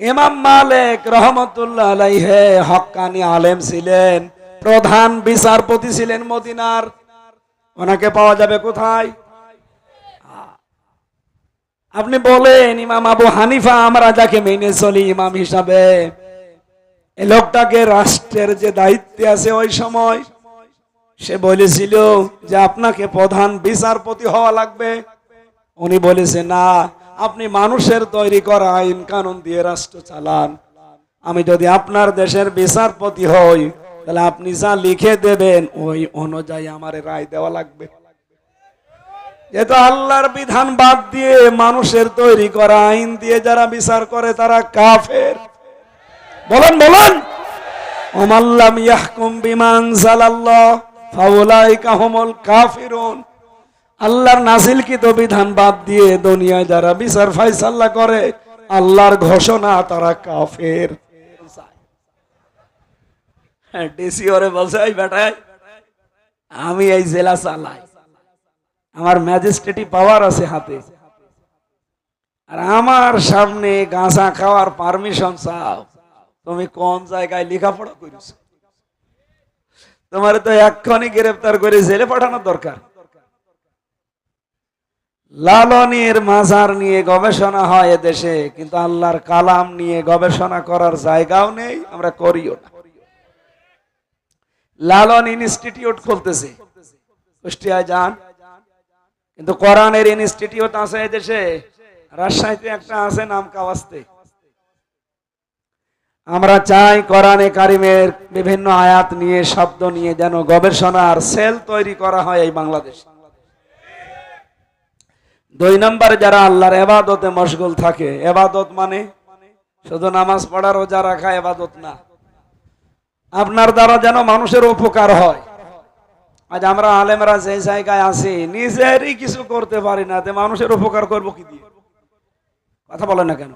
ইমাম মালিক রহমতুল্লাহ আলাইহে হক্কানি আলেম ছিলেন, প্রধান বিচারপতি ছিলেন মদিনার। ওনাকে পাওয়া যাবে কোথায়? আপনি বলেন, ইমাম আবু হানিফা আমরা যাকে মেনে চলি ইমাম হিসাবে। লোকটাকে রাষ্ট্রের যে দায়িত্বে আছে ওই সময়, সে বলেছিল যে আপনাকে প্রধান বিচারপতি হওয়া লাগবে। উনি বলেছে, না আপনি মানুষের তৈরি করা আইন কানুন দিয়ে রাষ্ট্র চালান। আমি যদি আপনার দেশের বিচারপতি হই, তাহলে আপনি যা লিখে দেবেন, ওই অনুযায়ী আমার রায় দেওয়া লাগবে। যেহেতু আল্লাহর বিধান বাদ দিয়ে মানুষের তৈরি করা আইন দিয়ে যারা বিচার করে, তারা কাফের। বলেন বলেন। ওমাল্লাম ইয়াহকুম বিমান জালাল্লাহ ফাউলাইকা হুমুল কাফিরুন। আল্লাহর নাজিলকৃত বিধান বাদ দিয়ে দুনিয়ায় যারা বিচার ফাইসাল্লা করে, আল্লাহর ঘোষণা তারা কাফের। হ্যাঁ আমি এই জেলা চালাই। আমার ম্যাজিস্ট্রেটি পাওয়ার আছে হাতে। আর আমার সামনে গাঁজা খাওয়ার পারমিশন চাও। তুমি কোন জায়গায় লেখাপড়া করিস তোমার তো এক্ষণি গ্রেফতার করে জেলে পাঠানোর দরকার। লালনের মাজার নিয়ে গবেষণা হয় এদেশে, কিন্তু আল্লাহর কালাম নিয়ে গবেষণা করার জায়গাও নেই, আমরা করিও না। লালন ইনস্টিটিউট খুলতেছে। কুষ্টিয়ায় যান। কিন্তু কোরআনের ইনস্টিটিউট আছে এদেশে, রাজশাহীতে একটা আছে নাম কাওয়াস্তে। আমরা চাই কোরআনে কারিমের বিভিন্ন আয়াত নিয়ে, শব্দ নিয়ে যেন গবেষণার সেল তৈরি করা হয় এই বাংলাদেশ। দুই নম্বরে, যারা আল্লাহর এবাদতে মশগুল থাকে, এবাদত মানে শুধু নামাজ পড়া, রোজা রাখা, এবাদত না। আপনার দ্বারা যেন মানুষের উপকার হয়। আজ আমরা আলেমরা যে জায়গায় আছি, নিজেরই কিছু করতে পারি না মানুষের উপকার করব কি দিয়ে? কথা বলেন না কেন?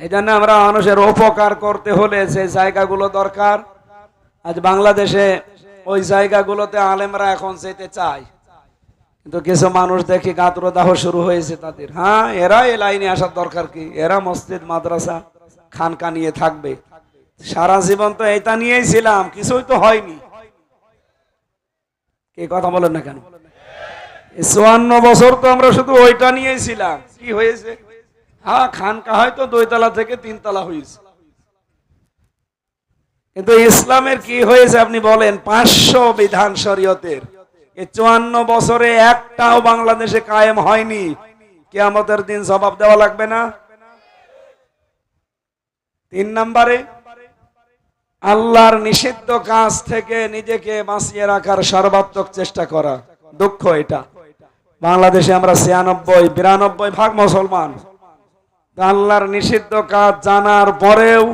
এই জন্য আমরা মানুষের উপকার করতে হলে যে জায়গাগুলো দরকার। আজ বাংলাদেশে ওই জায়গাগুলোতে আলেমরা এখন যেতে চায়। কিন্তু কিছু মানুষ দেখি গাত্রদাহ শুরু হয়েছে তাদের। হ্যাঁ এরা এই লাইনে আসার দরকার কি? এরা মসজিদ, মাদ্রাসা, খানকা নিয়ে থাকবে। সারা জীবন তো এটা নিয়েই ছিলাম, কিছুই তো হয়নি। কে কথা বলেন না কেন? চুয়ান্ন বছর তো আমরা শুধু ওইটা নিয়েই ছিলাম। কি হয়েছে? হ্যাঁ খানকা হয়তো দুইতলা থেকে তিনতলা হয়েছে। কিন্তু ইসলামের কি হয়েছে আপনি বলেন? পাঁচশো বিধান শরীয়তের। এই চুয়ান্ন বছরে একটাও বাংলাদেশে কায়েম হয়নি। কেয়ামতের দিন জবাব দেওয়া লাগবে না। তিন নম্বরে, আল্লাহর নিষিদ্ধ কাজ থেকে নিজেকে বাঁচিয়ে রাখার সর্বাত্মক চেষ্টা করা। দুঃখ এটা। বাংলাদেশে আমরা ছিয়ানব্বই, বিরানব্বই ভাগ মুসলমান। আল্লাহর নিষিদ্ধ কাজ জানার পরেও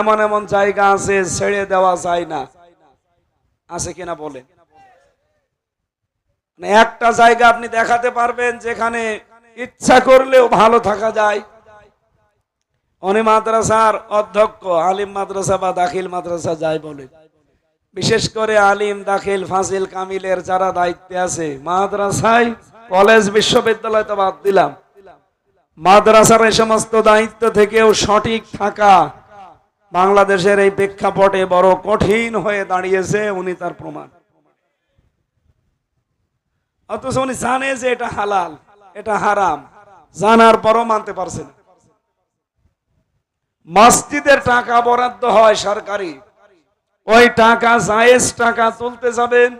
এমন এমন জায়গা আছে ছেড়ে দেওয়া যায় না। আছে কিনা মানে একটা জায়গা আপনি দেখাতে পারবেন যেখানে ইচ্ছা করলেও ভালো থাকা যায়। উনি মাদ্রাসার অধ্যক্ষ, আলিম মাদ্রাসা বা দাখিল মাদ্রাসা যায় বলে। বিশেষ করে আলিম, দাখিল, ফাজিল, কামিলের যারা দায়িত্বে আছে, মাদ্রাসায় কলেজ, বিশ্ববিদ্যালয় তো বাদ দিলাম। মাদ্রাসার এই সমস্ত দায়িত্ব থেকেও সঠিক থাকা বাংলাদেশের এই প্রেক্ষাপটে বড় কঠিন হয়ে দাঁড়িয়েছে, উনি তার প্রমাণ। অথচ উনি জানে যে এটা হালাল, এটা হারাম। জানার পরও মানতে পারছে না। মসজিদের টাকা বরাদ্দ হয় সরকারি। ওই টাকা জায়েজ টাকা তুলতে যাবেন।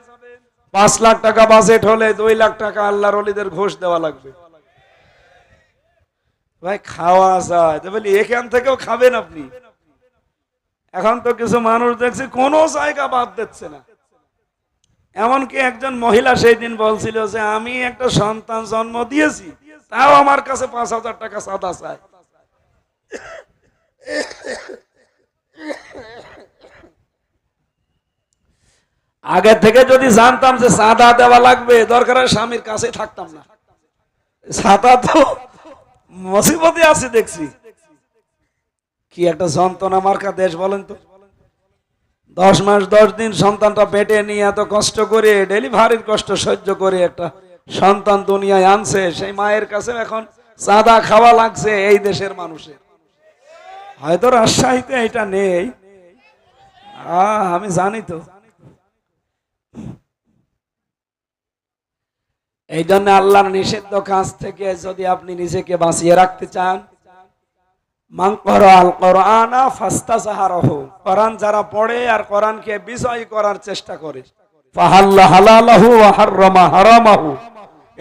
পাঁচ লাখ টাকা বাজেট হলে দুই লাখ টাকা আল্লাহর অলিদের ঘোষ দেওয়া লাগবে। ভাই, খাওয়া যায়। বলি, এখান থেকেও খাবেন আপনি? এখন তো কিছু মানুষ দেখছে কোনো জায়গা বাদ দিচ্ছে না। এমনকি একজন মহিলা সেই দিন বলছিল যে, আমি একটা সন্তান জন্ম দিয়েছি, তাও আমার কাছে পাঁচ হাজার টাকা সাদা চায় আগে থেকে যদি জানতাম যে সাদা দেওয়া লাগবে, দরকার স্বামীর কাছে থাকতাম না। সাদা তো মুসিবতে আছে দেখছি। কি একটা যন্ত্রণা মার্কা দেশ বলেন তো? দশ মাস, দশ দিন সন্তানটা পেটে নিয়ে এত কষ্ট করে, ডেলিভারির কষ্ট সহ্য করে একটা সন্তান দুনিয়ায় আনছে। সেই মায়ের কাছে এখন চাঁদা খাওয়া লাগছে এই দেশের মানুষের। হয়তো রাজশাহীতে এটা নেই। আমি জানি তো। এই জন্য আল্লাহর নিষিদ্ধ কাজ থেকে যদি আপনি নিজেকে বাঁচিয়ে রাখতে চান কোরআনা যারা পড়ে আর কোরআনকে বিজয় করার চেষ্টা করে।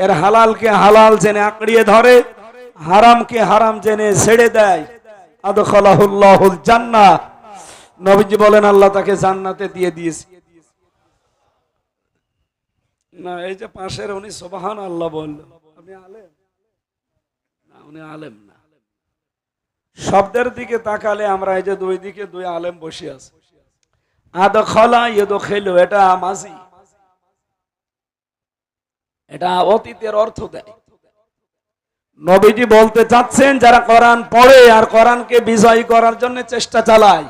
এর হালালকে হালাল জেনে আঁকড়িয়ে ধরে, হারামকে হারাম জেনে ছেড়ে দেয়। বলেন, আল্লাহ তাকে জান্নাতে দিয়ে দিয়েছে। না, এই যে পাশের উনি সুবহান আল্লাহ বলল আপনি আলেম? শব্দের দিকে তাকালে আমরা এই যে দুই দিকে দুই আলেম বসে আছে। আদ খলা ইয়েদ খেলো এটা মাঝি এটা অতীতের অর্থ দেয়। নবীজি বলতে চাচ্ছেন, যারা কোরআন পড়ে আর কোরআনকে বিজয় করার জন্য চেষ্টা চালায়,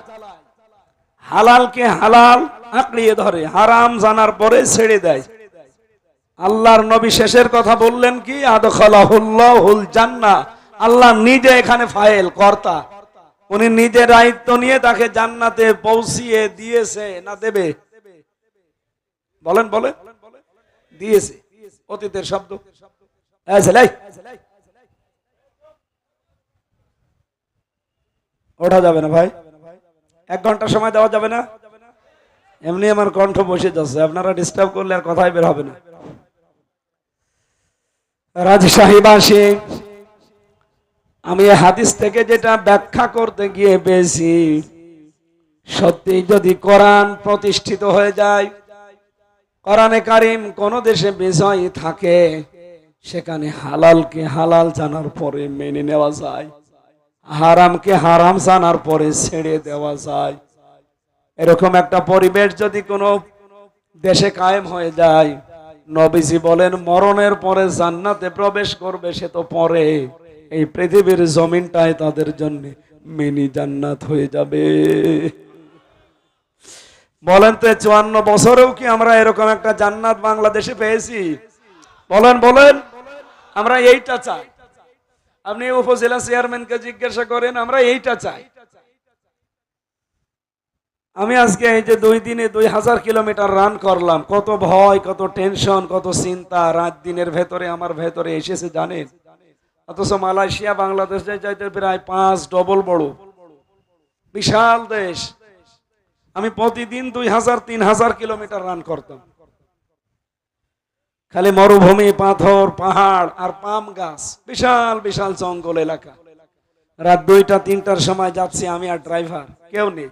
হালালকে হালাল আঁকড়িয়ে ধরে, হারাম জানার পরে ছেড়ে দেয়। আল্লাহর নবী শেষের কথা বললেন কি? আদখালাহুল্লাহুল জান্নাহ। আল্লাহ নিজে এখানে ফাইল কর্তা। উনি নিজে দায়িত্ব নিয়ে তাকে জান্নাতে পৌঁছিয়ে দিয়েছে না দেবে? বলেন বলেন। দিয়েছে। অতীতের শব্দ। ওঠা যাবে না ভাই। এক ঘণ্টা সময় দেওয়া যাবে না। এমনি আমার কণ্ঠ বসে যাচ্ছে। আপনারা ডিস্টার্ব করলে আর কথাই বের হবে না। রাজশাহীবাসী আমি হাদিস থেকে যেটা ব্যাখ্যা করতে গিয়ে পেয়েছি, সত্যি যদি কোরআন প্রতিষ্ঠিত হয়ে যায়, কোরআনে কারিম কোন দেশে বিজয় থাকে, সেখানে হালালকে হালাল জানার পরে মেনে নেওয়া যায়, হারামকে হারাম জানার পরে ছেড়ে দেওয়া যায়। এরকম একটা পরিবেশ যদি কোনো দেশে কায়েম হয়ে যায়, নবীজি বলেন, মরণের পরে জান্নাতে প্রবেশ করবে সে তো পরে। এই পৃথিবীর জমিনটাই তাদের জন্য মিনি জান্নাত হয়ে যাবে। বলেন তো চুয়ান্ন বছরেও কি আমরা এরকম একটা জান্নাত বাংলাদেশে পেয়েছি? বলেন বলেন। আমরা এইটা চাই। আপনি উপজেলা চেয়ারম্যানকে জিজ্ঞাসা করেন, আমরা এইটা চাই। আমি আজকে এই যে দুই দিনে দুই হাজার কিলোমিটার রান করলাম। কত ভয়, কত টেনশন, কত চিন্তা। রাত দিনের ভেতরে, আমার ভেতরে এসেছে, জানেন? অথচ মালয়েশিয়া, বাংলাদেশ চাইতে প্রায় পাঁচ ডবল বড়। বিশাল দেশ। আমি প্রতিদিন দুই হাজার, তিন হাজার কিলোমিটার রান করতাম। খালি মরুভূমি, পাথর, পাহাড় আর পাম গাছ, বিশাল বিশাল জঙ্গল এলাকা। রাত দুইটা, তিনটার সময় যাচ্ছি আমি আর ড্রাইভার, কেউ নেই।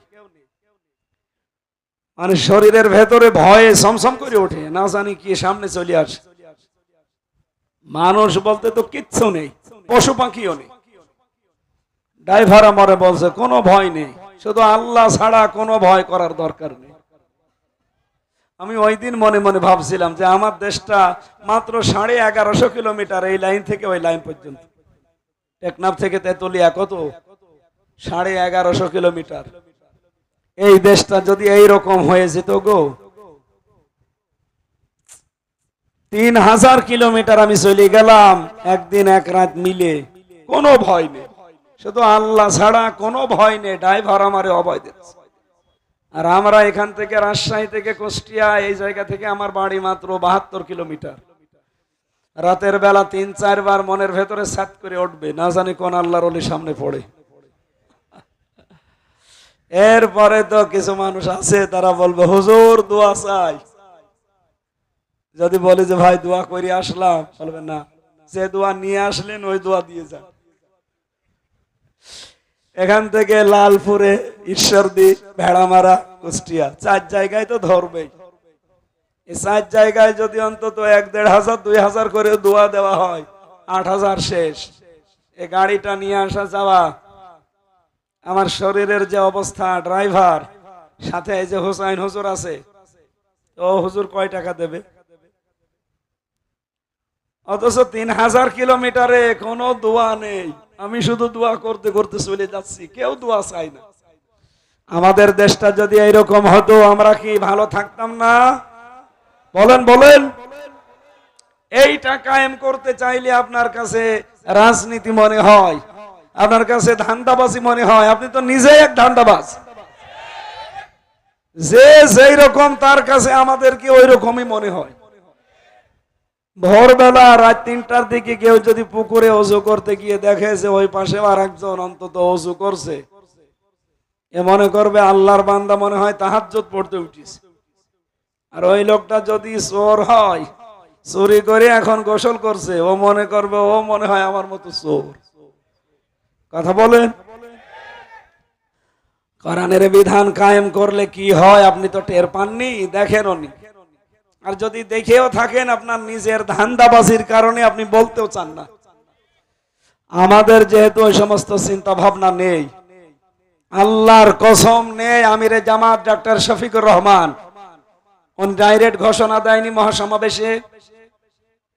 মানে শরীরের ভেতরে ভয়ে সমসম করে ওঠে, না জানি কি সামনে চলে আসে। মানুষ বলতে তো কিচ্ছু নেই। পশু পাখিও নেই। ড্রাইভার আমারে বলছে, কোনো ভয় নেই, শুধু আল্লাহ ছাড়া কোনো ভয় করার দরকার নেই। আমি ওই দিন মনে মনে ভাবছিলাম যে আমার দেশটা মাত্র সাড়ে এগারোশো কিলোমিটার এই লাইন থেকে ওই লাইন পর্যন্ত। টেকনাফ থেকে তেতুলিয়া কত? সাড়ে এগারোশো কিলোমিটার। এই দেশটা যদি এই রকম হয়ে যেত গো তিন হাজার কিলোমিটার আমি চলে গেলাম, একদিন এক রাত মিলে। কোনো ভয় নেই। শুধু আল্লাহ ছাড়া কোনো ভয় নেই, ড্রাইভার আমারে অভয় দিচ্ছে। আর আমরা এখান থেকে রাজশাহী থেকে কুষ্টিয়া, এই জায়গা থেকে আমার বাড়ি মাত্র বাহাত্তর কিলোমিটার। রাতের বেলা তিন, চারবার মনের ভেতরে সাত করে উঠবে, না জানি কোন আল্লাহর অলি সামনে পড়ে। এরপরে তো কিছু মানুষ আছে, তারা বলবে, হুজুর, দোয়া চাই। যদি বলে যে, ভাই, দোয়া করে, আসলাম। বলবে না। যে দোয়া নিয়ে আসলেন, ওই দোয়া দিয়ে যান। এখান থেকে লালপুরে ঈশ্বরদী, ভেড়ামারা, কুষ্টিয়া। চার জায়গায় তো ধরবে এই চার জায়গায় যদি অন্তত এক, দেড় হাজার, দুই হাজার করে দোয়া দেওয়া হয়, আট হাজার শেষ। এই গাড়িটা নিয়ে আসা যাওয়া, আমার শরীরের যে অবস্থা, ড্রাইভার, সাথে এই যে হোসাইন হুজুর আছে তো হুজুর কয় টাকা দেবে? অথচ তিন হাজার কিলোমিটারে কোনো দোয়া নেই। আমি শুধু দোয়া করতে করতে চলে যাচ্ছি, কেউ দোয়া চাই না। আমাদের দেশটা যদি এইরকম হতো, আমরা কি ভালো থাকতাম না? বলেন বলেন। এইটা কায়েম করতে চাইলে আপনার কাছে রাজনীতি মনে হয়, আপনার কাছে ধান্দাবাজি মনে হয়, আপনি তো নিজেই এক ধান্দাবাজ। যে যেই রকম তার কাছে আমাদেরকে ওই রকমই মনে হয়? ভোরবেলা রাত তিনটার দিকে কেউ যদি পুকুরে অজু করতে গিয়ে দেখে যে ওই পাশে আর একজন অন্তত অজু করছে, এ মনে করবে আল্লাহর বান্দা মনে হয় তাহাজ্জত পড়তে উঠিস আর ওই লোকটা যদি চোর হয়, চুরি করে এখন গোসল করছে, ও মনে করবে ও মনে হয় আমার মতো চোর। কথা বলেন। কোরআনের বিধান কায়েম করলে কি হয় আপনি তো টের পাননি দেখেন নি আর যদি দেখেও থাকেন আপনার নিজের ধান্দাবাজির কারণে আপনি বলতেও চান না। আমাদের যেহেতু ওই সমস্ত চিন্তা ভাবনা নেই, আল্লাহর কসম নেই আমিরে জামাত ডাক্তার শফিকুর রহমান। উনি ডাইরেক্ট ঘোষণা দেয়নি মহাসমাবেশে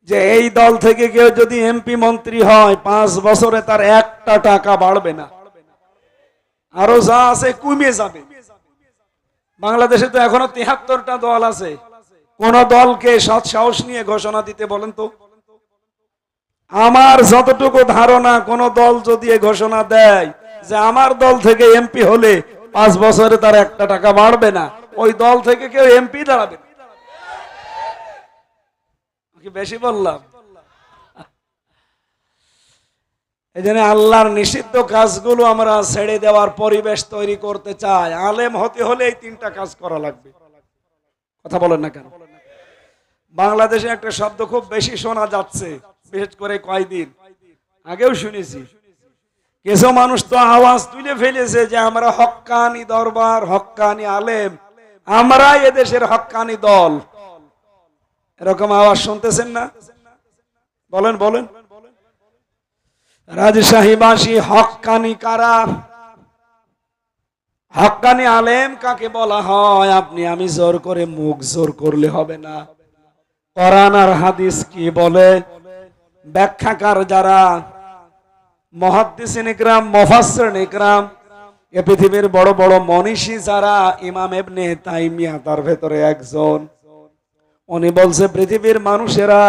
যে এই দল থেকে কেউ যদি এমপি মন্ত্রী হয়, পাঁচ বছরে তার একটা টাকা বাড়বে না। আরও যা আছে কমে যাবে। বাংলাদেশে তো এখনও তিহাত্তরটা দল আছে। কোন দলকে সৎ সাহস নিয়ে ঘোষণা দিতে বলেন তো? আমার যতটুকু ধারণা, কোন দল যদি ঘোষণা দেয় যে আমার দল থেকে এমপি হলে পাঁচ বছরে তার একটা টাকা বাড়বে না, ওই দল থেকে কেউ এমপি দাঁড়াবে বেশি বললাম? এই জন্য আল্লাহর নিষিদ্ধ কাজগুলো আমরা ছেড়ে দেওয়ার পরিবেশ তৈরি করতে চাই। আলেম হতে হলে এই তিনটা কাজ করা লাগবে। কথা বলেন না কেন? বাংলাদেশে একটা শব্দ খুব বেশি শোনা যাচ্ছে, বিশেষ করে কয়দিন। আগেও শুনেছি। কিছু মানুষ তো আওয়াজ তুলে ফেলেছে যে আমরা হক্কানি দরবার, হক্কানি আলেম। আমরা এদেশের হক্কানি দল। এরকম আওয়াজ শুনতেছেন না? বলেন বলেন। রাজশাহীবাসী হক্কানি কারা? হক্কানি আলেম কাকে বলা হয়? আপনি আমি জোর করে মুখ জোর করলে হবে না। কোরআন আর হাদিস কি বলে? ব্যাখ্যাকার যারা মহাদ্দিসিন ইকরাম, মুফাসসিরিন ইকরাম, এ পৃথিবীর বড় বড় মনীষী যারা ইমাম ইবনে তাইমিয়া, তার ভেতরে একজন। উনি বলছে, পৃথিবীর মানুষেরা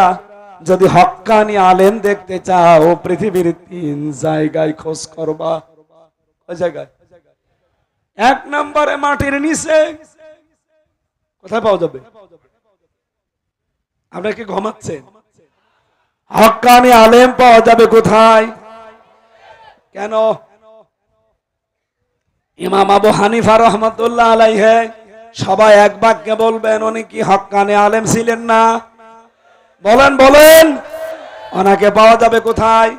যদি হক্কানি আলেম দেখতে চাও, পৃথিবীর তিন জায়গায় খোঁজ করবা। জায়গায়? এক নম্বরে মাটির নিচে। কোথায় পাওয়া যাবে? আপনার কি ঘুমাচ্ছেন? হক্কানি আলেম পাওয়া যাবে কোথায়? কেন? ইমাম আবু হানিফা রহমতুল্লাহ আলাইহে সবাই এক বাক্যে বলবেন উনি কি হক্কানি আলেম ছিলেন না? বলেন বলেন ওনাকে পাওয়া যাবে কোথায়?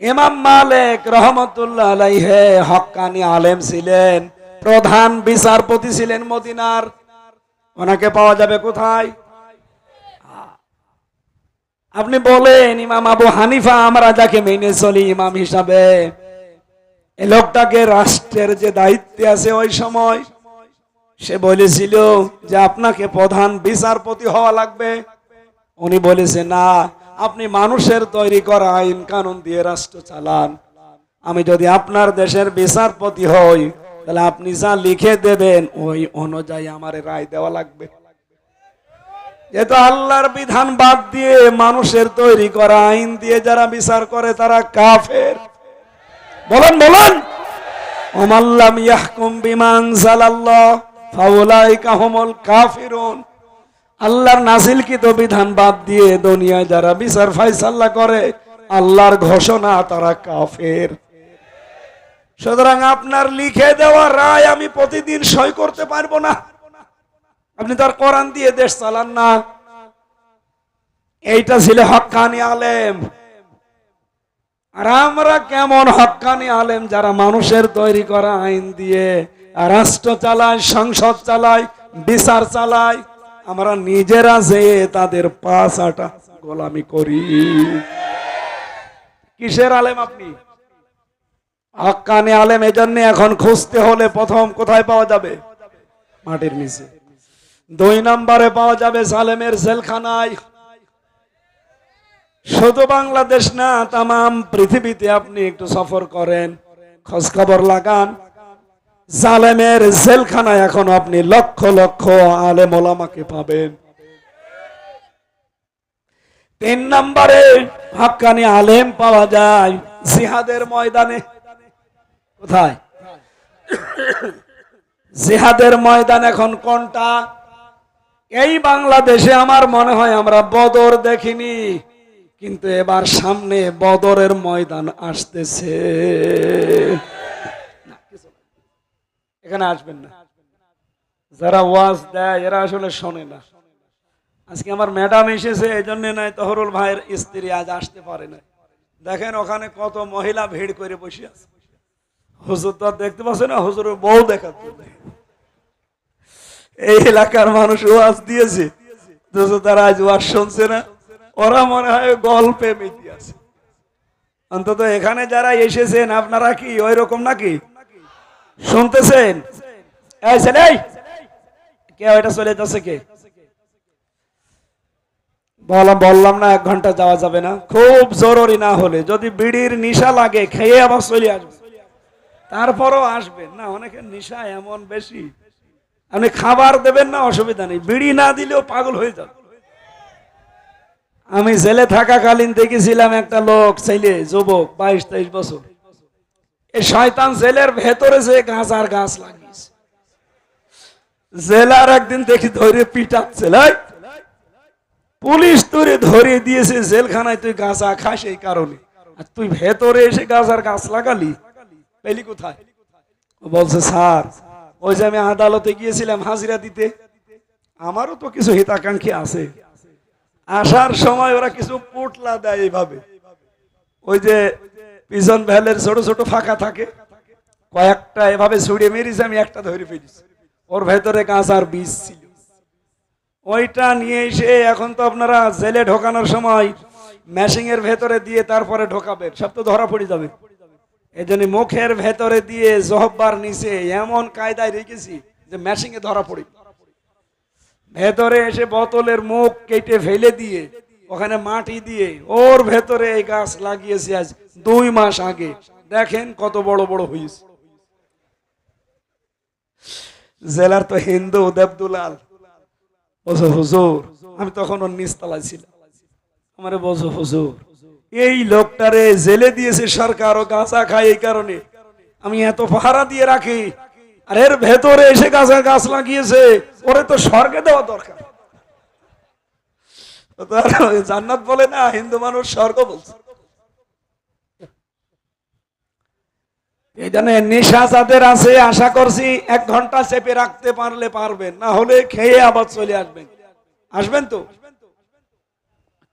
ইমাম মালিক রহমতুল্লাহ আলাইহে হক্কানি আলেম ছিলেন প্রধান বিচারপতি ছিলেন মদিনার। ওনাকে পাওয়া যাবে কোথায়? আপনি বলেন, ইমাম আবু হানিফা আমরা যাকে মেনে চলি, ইমাম হিসাবে। এই লোকটাকে রাষ্ট্রের যে দায়িত্বে আছে ওই সময়, সে বলেছিল যে আপনাকে প্রধান বিচারপতি হওয়া লাগবে। উনি বলেছে, না, আপনি মানুষের তৈরি করা আইন কানুন দিয়ে রাষ্ট্র চালান। আমি যদি আপনার দেশের বিচারপতি হই, তাহলে আপনি যা লিখে দেবেন, ওই অনুযায়ী আমার রায় দেওয়া লাগবে। যেহেতু আল্লাহর বিধান বাদ দিয়ে মানুষের তৈরি করা আইন দিয়ে যারা বিচার করে তারা কাফের। বলেন বলেন। ইয়াহকুম বিমান জালাল্লাহ কাফিরুন। আল্লাহর নাজিলকৃত বিধান বাদ দিয়ে দুনিয়ায় যারা বিচার ফাইসাল্লা করে, আল্লাহর ঘোষণা তারা কাফের। সুতরাং আপনার লিখে দেওয়া রায় আমি প্রতিদিন সই করতে পারব না। আপনি তার কোরআন দিয়ে দেশ চালান না। এইটা ছিল হক্কানি আলেম। আর আমরা কেমন হক্কানি আলেম যারা মানুষের তৈরি করা আইন দিয়ে, রাষ্ট্র চালায়, সংসদ চালায়, বিচার চালায়, আমরা নিজেরা যে তাদের পাঁচ আটা গোলামি করি। কিসের আলেম আপনি? হক্কানি আলেম এজন্য এখন খুঁজতে হলে প্রথম কোথায় পাওয়া যাবে? মাটির নিচে। দুই নম্বরে পাওয়া যাবে সালেমের জেলখানায়। শুধু বাংলাদেশ না তাম পৃথিবীতে আপনি একটু সফর করেন খোঁজ খবর লাগান। জালেমের জেলখানায় এখন আপনি লক্ষ লক্ষ আলেম ওলামাকে পাবেন। তিন নম্বরে হাক্কানি আলেম পাওয়া যায় জিহাদের ময়দানে। কোথায়? জিহাদের ময়দান এখন কোনটা? এই বাংলাদেশে আমার মনে হয় আমরা বদর দেখিনি, কিন্তু এবার সামনে বদরের ময়দান আসতেছে। এখানে আসবেন না। যারা ওয়াজ দেয়, এরা আসলে শোনে না। আজকে আমার ম্যাডাম এসেছে এই জন্য নয়, তহরুল ভাইয়ের স্ত্রী আজ আসতে পারে না দেখেন ওখানে কত মহিলা ভিড় করে বসে আছে। হুজুর তো দেখতে পাচ্ছে না, হুজুরের বউ জন্য। এই এলাকার মানুষ ওয়াজ দিয়েছে। তারা আজ ওয়াজ শুনছে না। ওরা মনে হয় গল্পে মেতে আছে। অন্তত এখানে যারা এসেছেন, আপনারা কি ওই রকম নাকি? শুনতেছেন? কে চলে যাচ্ছে বললাম বললাম না, এক ঘণ্টা যাওয়া যাবে না। খুব জরুরি না হলে, যদি বিড়ির নিশা লাগে, খেয়ে আবার চলে আসবে। তারপরও আসবেন না, অনেকের নিশা এমন বেশি। আপনি খাবার দেবেন না, অসুবিধা নেই। বিড়ি না দিলেও পাগল হয়ে যাবে। আমি জেলে থাকাকালীন দেখেছিলাম একটা লোক, ছেলে, যুবক, বাইশ, তেইশ বছর। এই শয়তান জেলের ভেতরে যে গাছ আর গাছ লাগিয়েছে। জেলার একদিন দেখি ধরে পিটাচ্ছে। পুলিশ তোরে ধরে দিয়েছে, জেলখানায় তুই গাছা খাস এই কারণে। আর তুই ভেতরে এসে গাছ আর গাছ লাগালি? পেলি কোথায়? বলছে, স্যার ওই যে আমি আদালতে গিয়েছিলাম হাজিরা দিতে, আমারও তো কিছু হিতাকাঙ্ক্ষী আছে। আসার সময় ওরা কিছু পুটলা দেয় এইভাবে। ওই যে পিজন ভ্যালের ছোট ছোট ফাঁকা থাকে, কয়েকটা এভাবে ছুড়ে মেরেছে, আমি একটা ধরে ফেলেছি। ওর ভেতরে গাছ আর বীজ ছিল। ওইটা নিয়ে এসে এখন তো আপনারা জেলে ঢোকানোর সময় ম্যাশিং এর ভেতরে দিয়ে তারপরে ঢোকাবেন, সব তো ধরা পড়ে যাবে। এই জন্য মুখের ভেতরে দিয়ে জহব্বার নিচে এমন কায়দায় রেখেছি যে ম্যাশিং এ ধরা পড়ি। ভেতরে এসে বোতলের মুখ কেটে ফেলে দিয়ে ওখানে মাটি দিয়ে ওর ভেতরে এই গাছ লাগিয়েছি আজ দুই মাস আগে। দেখেন কত বড় বড় হয়েছে জেলার তো হিন্দু দেবদুলাল। হুজুর, আমি তখন ওর নিচতলায় ছিলাম। আমারে বলছো, হুজুর এই লোকটারে জেলে দিয়েছে সরকার ও গাছা খায় এই কারণে। আমি এত পাহারা দিয়ে রাখি। আর এর ভেতরে এসে গাছা গাছ লাগিয়েছে। ওরে তো স্বর্গে দেওয়া দরকার। জান্নাত বলে না, হিন্দু মানুষ স্বর্গ বলছে। এই জন্য নেশা যাদের আছে, আশা করছি এক ঘণ্টা চেপে রাখতে পারলে পারবেন। না হলে খেয়ে আবার চলে আসবেন। আসবেন তো?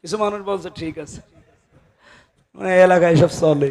কিছু মানুষ বলছে, ঠিক আছে। মানে এলাকায় সব চলে